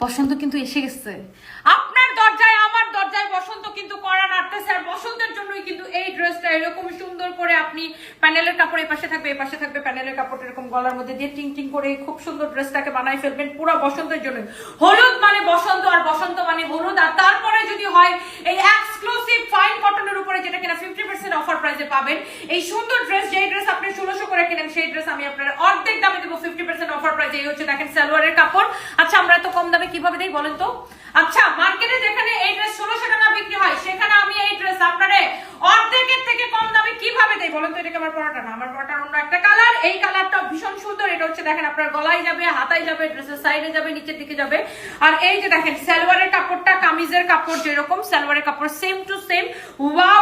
বসন্ত কিন্তু এসে গেছে। আপনার দরজায়, আমার দরজায় বসন্ত কিন্তু করা নাড়তেছে আর বসন্তের জন্যই কিন্তু এই ড্রেসটা এরকম সুন্দর করে আপনি প্যানেলের কাপড় এই পাশে থাকবে, এই পাশে থাকবে, প্যানেলের কাপড় এরকম গলার মধ্যে দিয়ে টিং টিং করে খুব সুন্দর ড্রেসটাকে বানাই ফেলবেন পুরো বসন্তের জন্য। হলুদ মানে বসন্ত, আর বসন্ত মানে হলুদ। আর তারপরে যদি হয় এই এক্সক্লুসিভ ফাইন কটনের উপরে যেটা কিনা ফিফটি পার্সেন্ট অফার প্রাইসে পাবেন, এই সুন্দর ড্রেস যেই ড্রেস আপনি ষোলোশো করে কিনেন, সেই ড্রেস আমি আপনার অর্ধেক দামে দেবো ফিফটি প্রাইসে এই হচ্ছে দেখেন সালোয়ারের কাপড়। আচ্ছা আমরা এত কম দামে কীভাবে দেই বলেন তো? আচ্ছা মার্কেটে যেখানে এই ড্রেস ষোলোশো টাকা বিক্রি হয়, সেখানে আমি এই ড্রেস আপনারে অর্ধেকের থেকে কম দামে কীভাবে দেই বলেন তো? এটাকে আমার পড়াটা না, আমার পড়াটার অন্য একটা কালার এই কালারটা ভীষণ সুন্দর, এটা হচ্ছে দেখেন আপনার গলায় যাবে, হাতায় যাবে ড্রেসের সাইডে যাবে, নিচের দিকে যাবে। আর এই যে দেখেন, সালোয়ারের কাপড়টা, কামিজের কাপড় যেরকম, সালোয়ারের কাপড় সেম টু সেম ওয়াও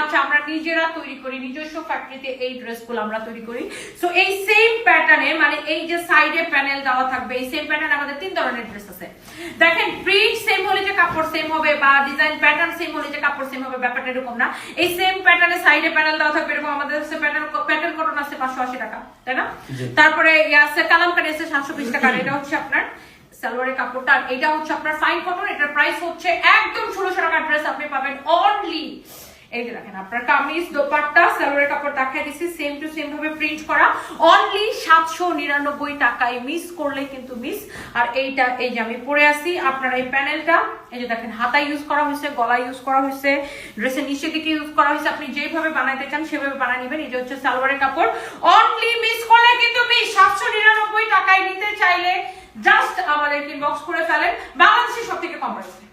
আচ্ছা আমরা নিজেরা তৈরি করি নিজস্ব ফ্যাক্টরিতে এই ড্রেসগুলো আমরা তৈরি করি। সো এই সেম প্যাটার্নে মানে এই যে সাইডে প্যানেল দেওয়া থাকবে এই সেম প্যাটার্ন আমাদের তিন ধরনের ড্রেস আছে। দেখেন প্রিন্ট সেম হলে যে কাপড় সেম হবে বা ডিজাইন প্যাটার্ন সেম হলে যে কাপড় সেম হবে ব্যাপারটা এরকম না। এই সেম প্যাটার্নে সাইডে প্যানেল দেওয়া থাকবে এরকম আমাদের কাছে প্যাটার্ন প্যাটার্ন কটন আছে পাঁচশো আশি টাকা তাই না? তারপরে ইয়ে আছে কালামকারি আছে সাতশো বিশ টাকা এটা হচ্ছে আপনার সালোয়ারের কাপড়টা এটা হচ্ছে আপনার ফাইন কটন এটার প্রাইস হচ্ছে একদম ষোলোশো টাকার ড্রেস আপনি পাবেন অনলি এই যে দেখেন, আপনার কামিজ, দোপাট্টা, সালোয়ারের কাপড় সেম টু সেম ভাবে প্রিন্ট করা। অনলি সাতশো নিরানব্বই টাকায় মিস করলে কিন্তু মিস আর এইটা, এই যে আমি পরে আসি, আপনার এই প্যানেলটা এই যে দেখেন, হাতায় ইউজ করা হয়েছে, গলায় ইউজ করা হয়েছে ড্রেসের নিচের দিকে ইউজ করা হয়েছে, আপনি যেভাবে বানাইতে চান, সেভাবে বানিয়ে নেবেন। এই যে হচ্ছে সালোয়ারের কাপড়। অনলি মিস করলে কিন্তু মিস সাতশো নিরানব্বই টাকায় নিতে চাইলে জাস্ট আমাদের ইনবক্স করে ফেলেন। বাংলাদেশের সব থেকে কম প্রাইসে